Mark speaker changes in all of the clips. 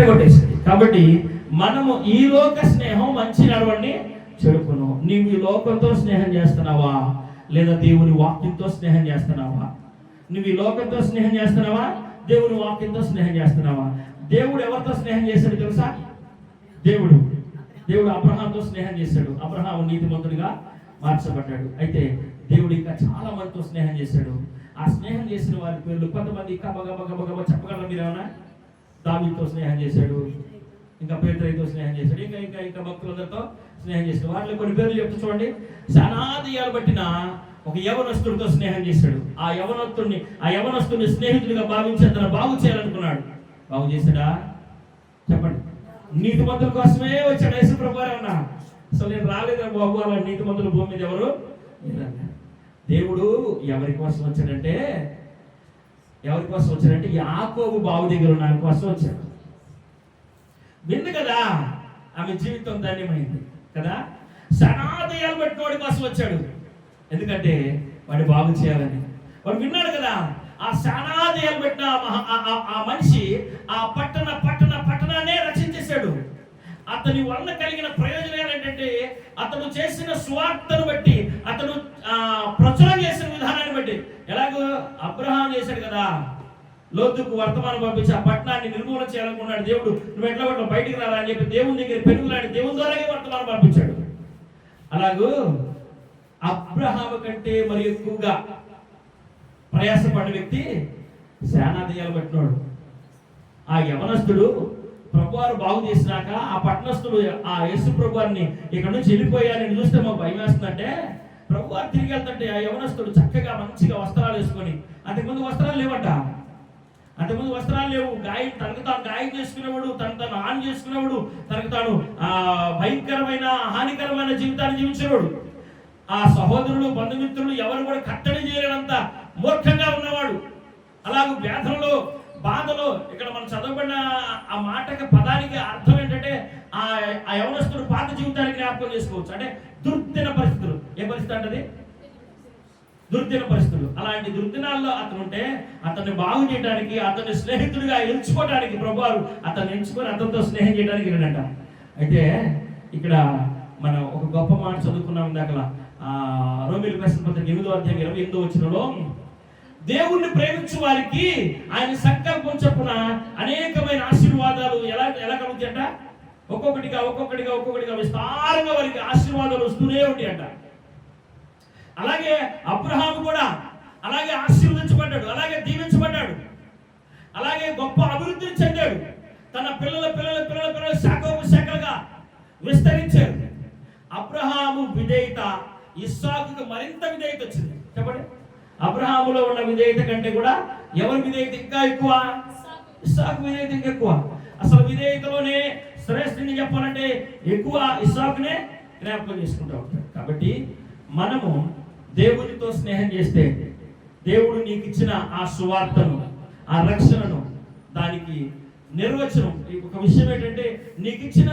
Speaker 1: చెడగొట్టేసింది. కాబట్టి మనము ఈ లోక స్నేహం మంచి నడవండి చెడుకును. నీవు ఈ లోకంతో స్నేహం చేస్తున్నావా? లేదా దేవుని వాక్యంతో స్నేహం చేస్తున్నావా? నువ్వు ఈ లోకంతో స్నేహం చేస్తున్నావా? దేవుని వాక్యంతో స్నేహం చేస్తున్నావా? దేవుడు ఎవరితో స్నేహం చేశాడు తెలుసా? దేవుడు. దేవుడు అబ్రహాంతో స్నేహం చేశాడు. అబ్రహాం నీతిమంతుడిగా మార్చబడ్డాడు. అయితే దేవుడు ఇంకా చాలా మందితో స్నేహం చేశాడు. ఆ స్నేహం చేసిన వారి పేర్లు కొంతమంది ఇంకా బగ గబ గబ చెప్పగలరా మీరేమన్నా దావితో స్నేహం చేశాడు ఇంకా పేదరితో స్నేహం చేశాడు ఇంకా ఇంకా ఇంకా భక్తులందరితో స్నేహం చేశాడు. వాటిలో కొన్ని పేర్లు చెప్తూ చూడండి. సనాదియాలు బట్టిన ఒక యవనస్తుడితో స్నేహం చేశాడు. ఆ యవనస్తుడిని ఆ యవనస్తుడిని స్నేహితుడిగా భావించి అతను బాగు చేయాలనుకున్నాడు. బాగు చేశాడా? చెప్పండి. నీతి మంతుల కోసమే వచ్చాడు యేసు అన్న అసలు నేను రాలేదా బాబు అలా నీతి మంతుల భూమి మీద ఎవరు? దేవుడు ఎవరి కోసం వచ్చాడంటే ఎవరి కోసం వచ్చాడంటే యాకోబు బావు దగ్గర ఉన్న కోసం వచ్చాడు విందు కదా ఆమె జీవితం ధన్యమైంది కదా? సనాతయాలు పెట్టిన వాడి కోసం వచ్చాడు. ఎందుకంటే వాడు బాగు చేయాలని. వాడు విన్నాడు కదా ఆ సనాదయాలు పెట్టిన ఆ మనిషి ఆ పట్టణ పట్టణ పట్టణాన్నే రక్షించేశాడు. అతని వలన కలిగిన ప్రయోజనాలు ఏంటంటే అతను చేసిన స్వార్థను బట్టి అతను ఆ, చేసిన విధానాన్ని బట్టి. ఎలాగో అబ్రహాం చేశాడు కదా. లోతుకు వర్తమానం పంపించి ఆ పట్టణాన్ని నిర్మూలన చేయాలనుకున్నాడు దేవుడు. నువ్వు ఎట్లా పట్ల బయటికి రారా అని చెప్పి దేవుని దగ్గర పెరుగులాడి దేవుని ద్వారానే వర్తమానం పంపించాడు. అలాగూ అబ్రహాము కంటే మరి ఎక్కువగా ప్రయాసపడ్డ వ్యక్తి సేనాదయాలు పట్టినాడు. ఆ యవనస్తుడు ప్రభువారు బాగు చేసినాక ఆ పట్టణస్తుడు ఆ యేసు ప్రభువారిని ఇక్కడ నుంచి వెళ్ళిపోయారని చూస్తే మాకు భయం వేస్తుందంటే ప్రభువారు తిరిగి వెళ్తుంటే ఆ యవనస్తుడు చక్కగా మంచిగా వస్త్రాలు వేసుకొని అంతకుముందు వస్త్రాలు లేవట. అంతకుముందు వస్త్రాలు లేవు. గాయం తనకు తాను గాయం చేసుకునేవాడు తను తను ఆన్ చేసుకునేవాడు తనకు తాను ఆ భయంకరమైన హానికరమైన జీవితాన్ని జీవించేవాడు. ఆ సహోదరులు బంధుమిత్రులు ఎవరు కూడా కట్టడి చేయలేనంత మూర్ఖంగా ఉన్నవాడు. అలాగే వ్యాధంలో బాధలో ఇక్కడ మనం చదవబడిన ఆ మాటకి పదానికి అర్థం ఏంటంటే ఆ ఆ యవనస్తుడు పాత జీవితానికి జ్ఞాపకం చేసుకోవచ్చు. అంటే దుర్దిన పరిస్థితులు. పరిస్థితి దుర్దిన పరిస్థితులు. అలాంటి దుర్దినాల్లో అతను ఉంటే అతన్ని బాగు చేయడానికి అతన్ని స్నేహితుడిగా ఎంచుకోవడానికి ప్రభువారు అతన్ని ఎంచుకొని అతనితో స్నేహం చేయడానికి వెళ్ళాడంట. అయితే ఇక్కడ మనం ఒక గొప్ప మాట చదువుకున్నాం ఇందాకలా. రోమిల్ ప్రశ్న పత్రిక ఎనిమిదో అధ్యాయం ఇరవై ఎనిమిదో వచ్చినలో దేవుణ్ణి ప్రేమించు వారికి ఆయన సంకల్పం చొప్పున అనేకమైన ఆశీర్వాదాలు ఎలా ఎలా కలుగుతాయంట? ఒక్కొక్కటిగా ఒక్కొక్కటిగా ఒక్కొక్కటిగా విస్తారంగా వారికి ఆశీర్వాదాలు వస్తూనే ఉంటాయంట. అలాగే అబ్రహాం కూడా అలాగే ఆశీర్వదించబడ్డాడు అలాగే దీవించబడ్డాడు అలాగే గొప్ప అభివృద్ధిని చెందాడు. తన పిల్లల పిల్లల పిల్లల పిల్లల శాఖ శాఖలుగా విస్తరించారు. అబ్రహాము విధేయత ఇస్సాకుకు మరింత విధేయత వచ్చింది. చెప్పండి. అబ్రహాములో ఉన్న విధేయత కంటే కూడా ఎవరి విధేయత ఇంకా ఎక్కువ? ఇస్సాకు విధేయత ఇంకా ఎక్కువ. అసలు విధేయతలోనే శ్రేష్ఠుని చెప్పాలంటే ఎక్కువ ఇస్సాకునే జ్ఞాపకం చేసుకుంటూ ఉంటాడు. కాబట్టి మనము దేవునితో స్నేహం చేస్తే దేవుడు నీకు ఇచ్చిన ఆ సువార్తను ఆ రక్షణను దానికి నిర్వచనం. ఒక విషయం ఏంటంటే నీకు ఇచ్చిన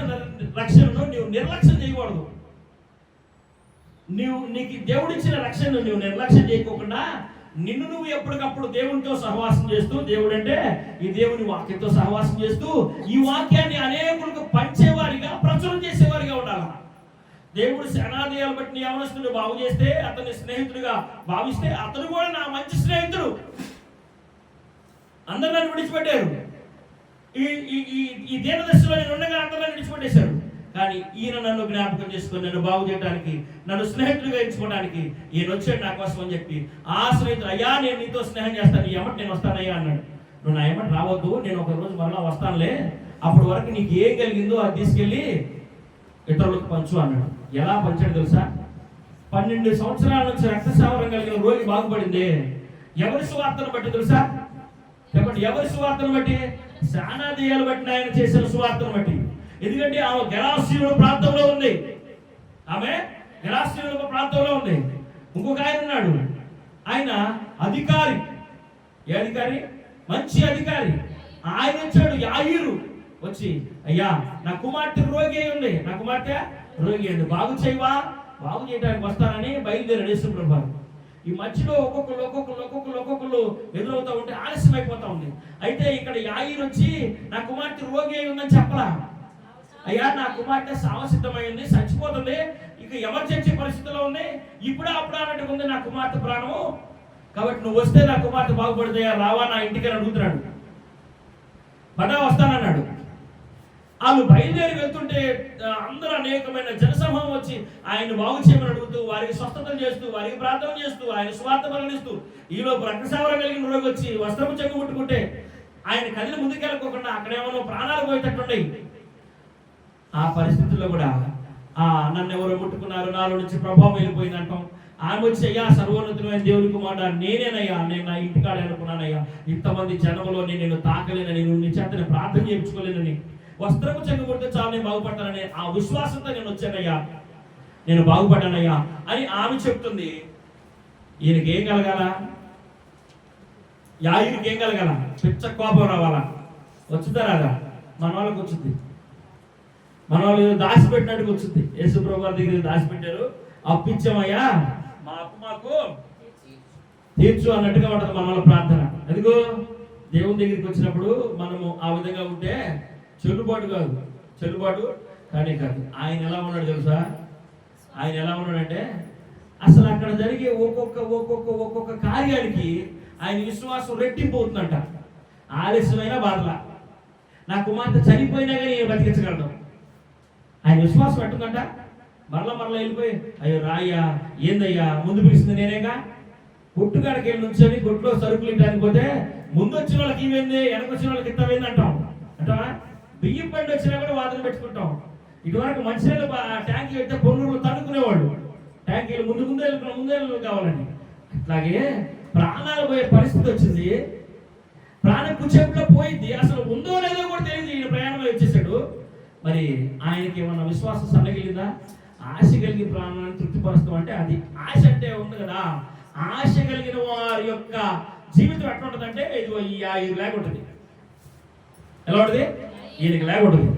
Speaker 1: రక్షణను నీవు నిర్లక్ష్యం చేయకూడదు. నీవు నీకు దేవుడిచ్చిన రక్షణను నువ్వు నిర్లక్ష్యం చేయకోకుండా నిన్ను నువ్వు ఎప్పటికప్పుడు దేవునితో సహవాసం చేస్తూ దేవుడు అంటే ఈ దేవుని వాక్యంతో సహవాసం చేస్తూ ఈ వాక్యాన్ని అనేకులకు పంచేవారిగా ప్రచురం చేసేవారిగా ఉండాలి దేవుడు సేనాదయాలు బట్టి యవనస్తుడు బాగు చేస్తే అతన్ని స్నేహితుడిగా భావిస్తే అతను కూడా నా మంచి స్నేహితుడు. అందరు నన్ను విడిచిపెట్టారు. ఈ ఈ ఈ ఈ దీనదశలో నేను ఉండగా అందరు నన్ను విడిచిపెట్టేశారు. కానీ ఈయన నన్ను జ్ఞాపకం చేసుకొని నన్ను బాగు చేయడానికి నన్ను స్నేహితుడిగా ఎంచుకోవడానికి ఈయన వచ్చాడు నా కోసం అని చెప్పి ఆ స్నేహితుడు అయ్యా నేను నీతో స్నేహం చేస్తాను నీ నేను వస్తానయ్యా అన్నాడు. నువ్వు నా ఎమ్మటి రావద్దు నేను ఒక రోజు మరలా వస్తానులే. అప్పటి వరకు నీకు ఏం కలిగిందో అది తీసుకెళ్ళి ఇతరులకు పంచు అన్నాడు. ఎలా పంచాడు తెలుసా? పన్నెండు సంవత్సరాల నుంచి రక్తస్రావరం కలిగిన రోగి బాగుపడింది. ఎవరి సువార్తను బట్టి తెలుసా? చెప్పండి ఎవరి సువార్తను బట్టి? సానాదేయాలు బట్టి ఆయన చేసిన సువార్తను బట్టి. ఎందుకంటే ఆమె గెలాసీయుల ప్రాంతంలో ఉంది. ఆమె గెలాసీయుల ప్రాంతంలో ఉంది. ఇంకొక ఆయన ఉన్నాడు. ఆయన అధికారి. ఏ అధికారి? మంచి అధికారి. ఆయన ఇచ్చాడు యాయిరు. వచ్చి అయ్యా నా కుమార్తె రోగి అయి ఉంది. నా కుమార్తె రోగి అయింది బాగు చేయవా? బాగు చేయడానికి వస్తానని బయలుదేరాడు యేసు ప్రభు. ఈ మధ్యలో ఒక్కొక్కరు ఒక్కొక్కరు ఒక్కొక్కరు ఒక్కొక్కరు ఎదురవుతా ఉంటే ఆలస్యం అయిపోతా ఉంది. అయితే ఇక్కడ యాయిర్ వచ్చి నా కుమార్తె రోగి అయి ఉందని చెప్పలా అయ్యా నా కుమార్తె సావసిద్ధమైంది చచ్చిపోతుంది ఇక ఎమర్జెన్సీ పరిస్థితిలో ఉంది ఇప్పుడు అప్పుడు అన్నట్టుగా ఉంది నా కుమార్తె ప్రాణము. కాబట్టి నువ్వు వస్తే నా కుమార్తె బాగుపడితే రావా నా ఇంటికి అని అడుగుతున్నాడు. పడా వస్తానన్నాడు. వాళ్ళు బయలుదేరి వెళ్తుంటే అందరు అందరూ అనేకమైన జనసమూహం వచ్చి ఆయన బాగు చేయమని అడుగుతూ వారికి స్వస్థతలు చేస్తూ వారికి ప్రార్థన చేస్తూ ఆయన స్వార్థ మరణిస్తూ ఈలోపు రక్తసావర కలిగిన రోగి వచ్చి వస్త్రము చెక్కు ముట్టుకుంటే ఆయన కదిలి ముందుకెళ్ళకోకుండా అక్కడేమో ప్రాణాలు పోయేటట్టుండయి. ఆ పరిస్థితుల్లో కూడా ఆ నన్ను ఎవరో ముట్టుకున్నారు నాలో నుంచి ప్రభావం వెళ్ళిపోయింది అంటాం. ఆమె వచ్చి అయ్యా సర్వోన్నతమైన దేవుని కుమారుడు నేనేనయ్యా నేను నా ఇంటికాడ అనుకున్నానయ్యా. ఇంతమంది జనంలో నేను నేను తాకలేనని నువ్వు నీ చేత ప్రార్థన చేయించుకోలేనని వస్త్రము చెంగబడితే చాలు నేను బాగుపడతానని ఆ విశ్వాసంతో నేను వచ్చానయ్యా. నేను బాగుపడ్డానయ్యా అని ఆమె చెప్తుంది. ఈయనకి ఏం కలగాల? యాయుడికి ఏం కలగాల? పిచ్చ కోపం రావాలా? వచ్చుతా రాదా? మన వాళ్ళకి వచ్చింది. మన వాళ్ళు దాచిపెట్టినట్టుకు వచ్చింది. యేసుప్రభు గారి దగ్గర దాచిపెట్టారు. అప్పించామయ్యా మా అప్పు మాకు తీర్చు అన్నట్టుగా ఉంటుంది మన వాళ్ళ ప్రార్థన. ఎందుకు? దేవుని దగ్గరికి వచ్చినప్పుడు మనము ఆ విధంగా ఉంటే చెల్లుబాటు కాదు. చెల్లుబాటు కానీ కాదు. ఆయన ఎలా ఉన్నాడు తెలుసా? ఆయన ఎలా ఉన్నాడంటే అసలు అక్కడ జరిగే ఒక్కొక్క ఒక్కొక్క ఒక్కొక్క కార్యానికి ఆయన విశ్వాసం రెట్టింపు అవుతుందంట ఆలస్యమైన బాధల. నా కుమార్తె చనిపోయినా కానీ నేను బతికించగలను. ఆయన విశ్వాసం ఎట్టుందంట? మరల మరల వెళ్ళిపోయి అయ్యో రాయ్యా ఏందయ్యా ముందు పిలిచింది నేనేగా? కొట్టుకాడికి వెళ్ళి నుంచొని కొట్టులో సరుకులు ఇవ్వడానికి పోతే ముందు వచ్చిన వాళ్ళకి ఇవేంది వెనక వచ్చిన వాళ్ళకి ఇస్తావేంది అంటాం. అంటావా? బియ్యం బండి వచ్చినా కూడా వాదన పెట్టుకుంటాం ఇటువరకు మంచినీళ్ళు ట్యాంక్ ట్యాంకీ పెడితే పొన్నులు తన్నుకునేవాళ్ళు ట్యాంకీలు ముందు ముందే వెళ్ళుకున్న ముందే వెళ్ళుకున్న కావాలని అట్లాగే ప్రాణాలు పోయే పరిస్థితి వచ్చింది. ప్రాణం కుచేపులో పోయింది. అసలు ఉందో లేదో కూడా తెలియదు. ఈయన ప్రయాణంలో వచ్చేసాడు. మరి ఆయనకి ఏమన్నా విశ్వాసం సన్నగిలిందా ఆశ కలిగి ప్రాణాన్ని తృప్తిపరుస్తాం అంటే అది ఆశ అంటే ఉంది కదా. ఆశ కలిగిన వారి యొక్క జీవితం ఎట్లా ఉంటుందంటే ఇది ఈ లేకుంటుంది. ఎలా ఉంటుంది? ఈయనకి లేకుంటుంది.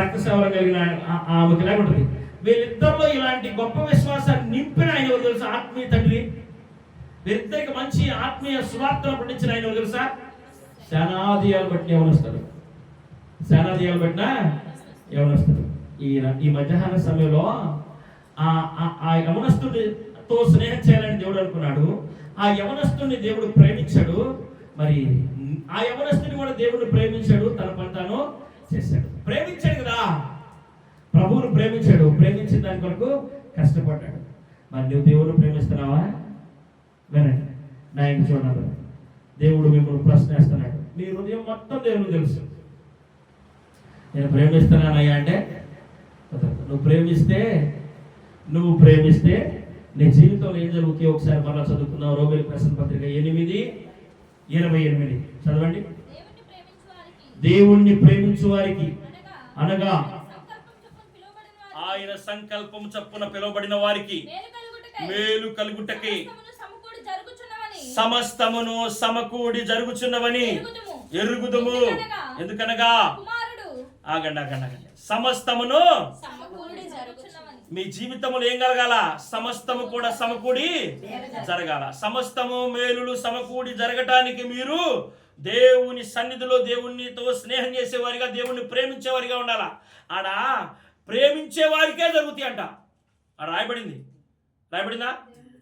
Speaker 1: రక్తసేవలు కలిగిన ఆ- ఆమెకి లేకుంటుంది. వీళ్ళిద్దరిలో ఇలాంటి గొప్ప విశ్వాసాన్ని నింపిన ఆయన ఎవరు తెలుసా? ఆత్మీయ తండ్రి. వీరిద్దరికి మంచి ఆత్మీయ స్వార్థం పండించిన ఆయన ఎవరు తెలుసా? శనాదియాలు బట్టి ఎవరొస్తారు శనాదియాలు బట్టిన ఎవరొస్తారు ఈయన ఈ మధ్యాహ్న సమయంలో ఆ ఆ- ఆ యవనస్తుడితో స్నేహం చేయాలని దేవుడు అనుకున్నాడు. ఆ యవనస్తుడిని దేవుడు ప్రేమించాడు. మరి ఆ యవనస్తుని కూడా దేవుడు ప్రేమించాడు తన పంటను చేశాడు. ప్రేమించాడు కదా. ప్రభువును ప్రేమించాడు. ప్రేమించిన దాని కొరకు కష్టపడ్డాడు. మరి నువ్వు దేవుడు ప్రేమిస్తున్నావా? వినండి. నా ఇంటి చూడాలి దేవుడు మిమ్మల్ని ప్రశ్నేస్తున్నాడు. మీ హృదయం మొత్తం దేవుడు తెలుసు. నేను ప్రేమిస్తున్నానయ్యా అంటే నువ్వు ప్రేమిస్తే నువ్వు ప్రేమిస్తే నీ జీవితంలో ఏం జరుగుతాయి ఒకసారి మరలా చదువుకున్నావు రోమిల్ ప్రశ్న పత్రిక ఎనిమిది ఇరవై ఎనిమిది. చదవండి.
Speaker 2: దేవుణ్ణి ప్రేమించు వారికి. అనగా
Speaker 1: ఆయన సంకల్పం చప్పున పిలువబడిన వారికి
Speaker 2: మేలు కలుగుటకై.
Speaker 1: మేలు కలుగుటకి
Speaker 2: సమస్తమును సమకూడి జరుగుచున్నవని.
Speaker 1: సమస్తమును సమకూడి జరుగుచున్నవని
Speaker 2: ఎరుగుదుము.
Speaker 1: ఎరుగుదుము.
Speaker 2: ఎందుకనగా?
Speaker 1: ఆగండి ఆగండి ఆగండి. సమస్తమును మీ జీవితంలో ఏం కలగాల? సమస్తము కూడా సమకూడి జరగాల. సమస్తము మేలులు సమకూడి జరగటానికి మీరు దేవుని సన్నిధిలో దేవునితో స్నేహం చేసేవారిగా దేవుణ్ణి ప్రేమించేవారిగా ఉండాలా. ఆడ ప్రేమించే వారికే జరుగుతాయి అంట. ఆడ రాయబడింది. రాయబడిందా?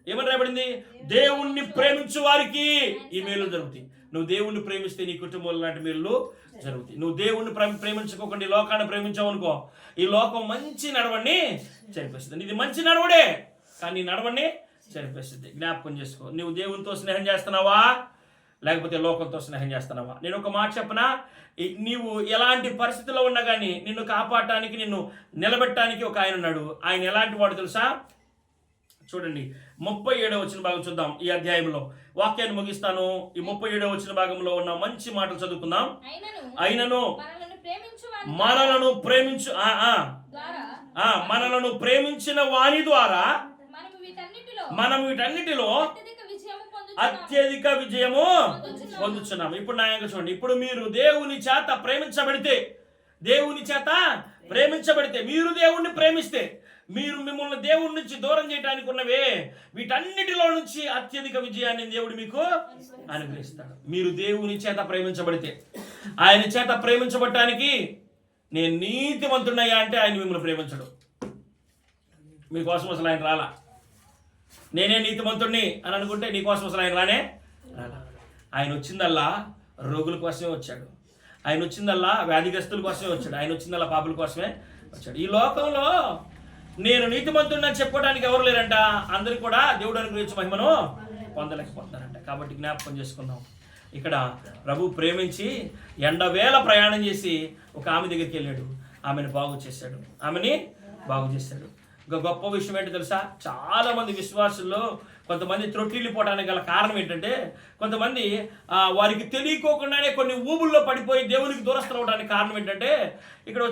Speaker 1: ఏమని రాయబడింది? దేవుణ్ణి ప్రేమించు వారికి ఈ మేలు జరుగుతాయి. నువ్వు దేవుణ్ణి ప్రేమిస్తే నీ కుటుంబంలో లాంటి మీరు జరుగుతాయి. నువ్వు దేవుణ్ణి ప్రేమ- ప్రేమించుకోకుండా ఈ లోకాన్ని ప్రేమించావు అనుకో ఈ లోకం మంచి నడవడిని చనిపిస్తుంది ఇది మంచి నడవడే కానీ నడవడిని చనిపిస్తుంది జ్ఞాపకం చేసుకో. నువ్వు దేవునితో స్నేహం చేస్తున్నావా? లేకపోతే లోకంతో స్నేహం చేస్తున్నావా? నేను ఒక మాట చెప్పనా? నీవు ఎలాంటి పరిస్థితిలో ఉన్నా కానీ నిన్ను కాపాడటానికి నిన్ను నిలబెట్టడానికి ఒక ఆయన ఉన్నాడు. ఆయన ఎలాంటి వాడు తెలుసా? చూడండి. ముప్పై ఏడవ వచ్చిన భాగం చూద్దాం ఈ అధ్యాయంలో. వాక్యాన్ని ముగిస్తాను. ఈ ముప్పై ఏడవ వచ్చిన భాగంలో ఉన్న మంచి మాటలు చదువుకుందాం.
Speaker 2: అయినను మనలను ప్రేమించు
Speaker 1: మనలను ప్రేమించిన వాని ద్వారా మనం వీటన్నిటిలో
Speaker 2: అత్యధిక విజయము పొందుతున్నాము
Speaker 1: అత్యధిక విజయము పొందుతున్నాం ఇప్పుడు నా యొక్క చూడండి. ఇప్పుడు మీరు దేవుని చేత ప్రేమించబడితే దేవుని చేత ప్రేమించబడితే మీరు దేవుణ్ణి ప్రేమిస్తే మీరు మిమ్మల్ని దేవుడి నుంచి దూరం చేయడానికి ఉన్నవే. వీటన్నిటిలో నుంచి అత్యధిక విజయాన్ని దేవుడు మీకు అనుగ్రహిస్తాడు. మీరు దేవుని చేత ప్రేమించబడితే ఆయన చేత ప్రేమించబడటానికి నేను నీతివంతుడయ్యా అంటే ఆయన మిమ్మల్ని ప్రేమించడు. మీకోసం అసలు ఆయన రాలా. నేనే నీతిమంతుడిని అని అనుకుంటే నీకోసం అసలు ఆయన రానే రాలా. ఆయన వచ్చిందల్లా రోగుల కోసమే వచ్చాడు. ఆయన వచ్చిందల్లా వ్యాధిగ్రస్తుల కోసమే వచ్చాడు. ఆయన వచ్చిందల్లా పాపుల కోసమే వచ్చాడు. ఈ లోకంలో నేను నీతిమంతుడిని చెప్పుకోవడానికి ఎవరు లేరంట? అందరూ కూడా దేవుడు అనుగ్రహించి మహిమను పొందలేకపోతున్నారంట. కాబట్టి జ్ఞాపకం చేసుకుందాం. ఇక్కడ ప్రభు ప్రేమించి ఎండవేళ ప్రయాణం చేసి ఒక ఆమె దగ్గరికి వెళ్ళాడు. ఆమెను బాగు చేశాడు. ఆమెని బాగు చేశాడు. ఇంకా గొప్ప విషయం ఏంటి తెలుసా? చాలామంది విశ్వాసుల్లో కొంతమంది త్రొట్టిల్లిపోవడానికి గల కారణం ఏంటంటే కొంతమంది వారికి తెలియకోకుండానే కొన్ని ఊబుల్లో పడిపోయి దేవునికి దూరస్తులు అవడానికి కారణం ఏంటంటే ఇక్కడ